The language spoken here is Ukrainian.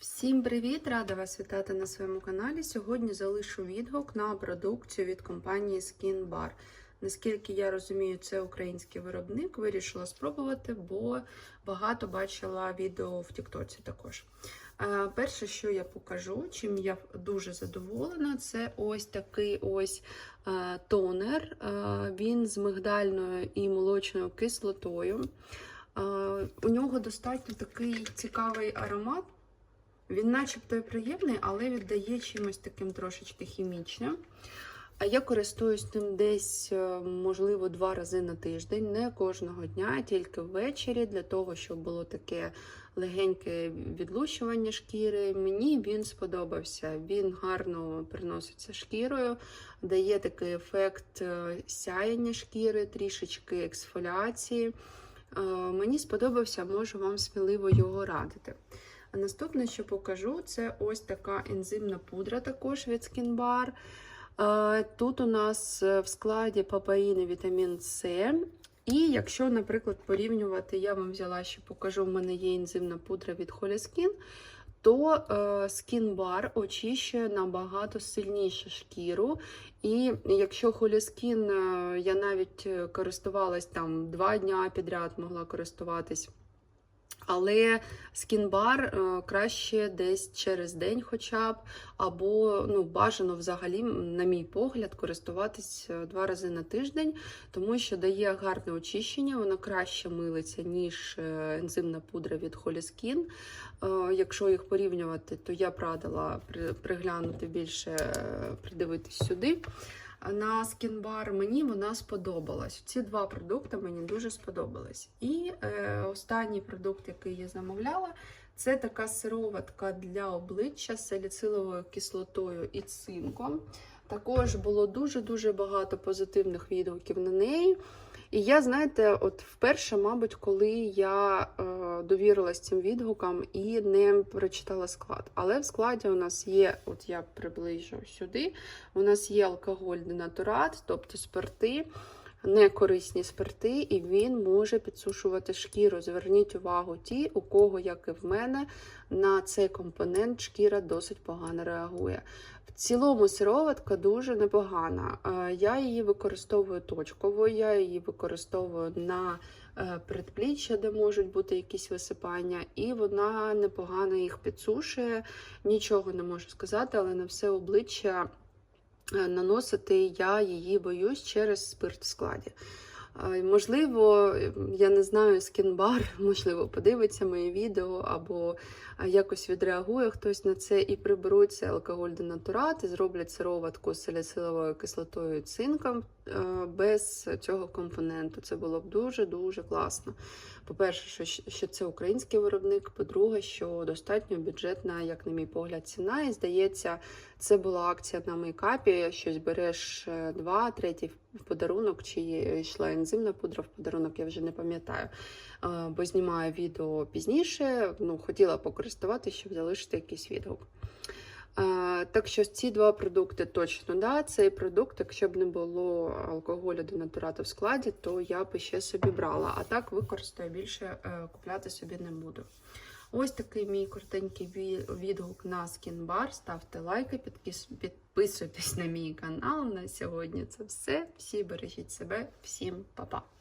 Всім привіт! Рада вас вітати на своєму каналі. Сьогодні залишу відгук на продукцію від компанії Skin Bar. Наскільки я розумію, це український виробник. Вирішила спробувати, бо багато бачила відео в Тіктоці також. Е, Перше, що я покажу, чим я дуже задоволена, це ось такий ось е, тонер. Е, Він з мигдальною і молочною кислотою. У нього достатньо такий цікавий аромат. Він начебто і приємний, але віддає чимось таким трошечки хімічним. А я користуюсь ним десь, е, можливо, два рази на тиждень, не кожного дня, тільки ввечері, для того, щоб було таке легеньке відлущування шкіри. Мені він сподобався. Він гарно приноситься шкірою, дає такий ефект е, сяяння шкіри, трішечки ексфоліації. Е, Мені сподобався, можу вам сміливо його радити. А наступне, що покажу, це ось така ензимна пудра, також від Skin Bar. Е, Тут у нас е, в складі папаїни вітамін С. І якщо, наприклад, порівнювати, я вам взяла, що покажу, в мене є ензимна пудра від Skin, то е, Skin Bar очищує набагато сильніше шкіру. І якщо Skin е, я навіть е, користувалась там два дня підряд, могла користуватись. Але скінбар е, краще десь через день, хоча б, або ну, бажано взагалі, на мій погляд, користуватись е, два рази на тиждень, тому що дає гарне очищення, вона краще милиться, ніж е, ензимна пудра від. Е, Якщо їх порівнювати, то я б радила приглянути більше, придивитись сюди. На скінбар мені вона сподобалась. Ці два продукти мені дуже сподобались. І е, останній продукт, який я замовляла, це така сироватка для обличчя з саліциловою кислотою і цинком. Також було дуже-дуже багато позитивних відгуків на неї. І я, знаєте, от вперше, мабуть, коли я е, довірилась цим відгукам і не прочитала склад. Але в складі у нас є, от я приближу сюди, у нас є алкоголь денатурат, тобто спирти, некорисні спирти, і він може підсушувати шкіру. Зверніть увагу, ті, у кого, як і в мене, на цей компонент шкіра досить погано реагує. В цілому сироватка дуже непогана. Е, Я її використовую точково, я її використовую на е, предпліччя, де можуть бути якісь висипання, і вона непогано їх підсушує. Нічого не можу сказати, але на все обличчя наносити я її боюсь через спирт в складі. Е, Можливо, я не знаю, скінбар, можливо, подивиться моє відео або е, якось відреагує хтось на це і приберуться алкоголь денатурат і зроблять сироватку з саліциловою кислотою і цинком е, без цього компоненту. Це було б дуже-дуже класно. По-перше, що, що це український виробник, по-друге, що достатньо бюджетна, як на мій погляд, ціна. І здається, це була акція на мейкапі, щось береш е, два, третій в подарунок, чи йшла ензимна пудра в подарунок, я вже не пам'ятаю. Е, Бо знімаю відео пізніше. Ну, хотіла покористуватися, щоб залишити якийсь відгук. Так що ці два продукти точно да. Цей продукт, якщо б не було алкоголю денатурату в складі, то я б ще собі брала. А так використаю більше е, купляти собі не буду. Ось такий мій коротенький відгук на скінбар. Ставте лайки, підписуйтесь на мій канал. На сьогодні це все. Всі бережіть себе, всім па-па!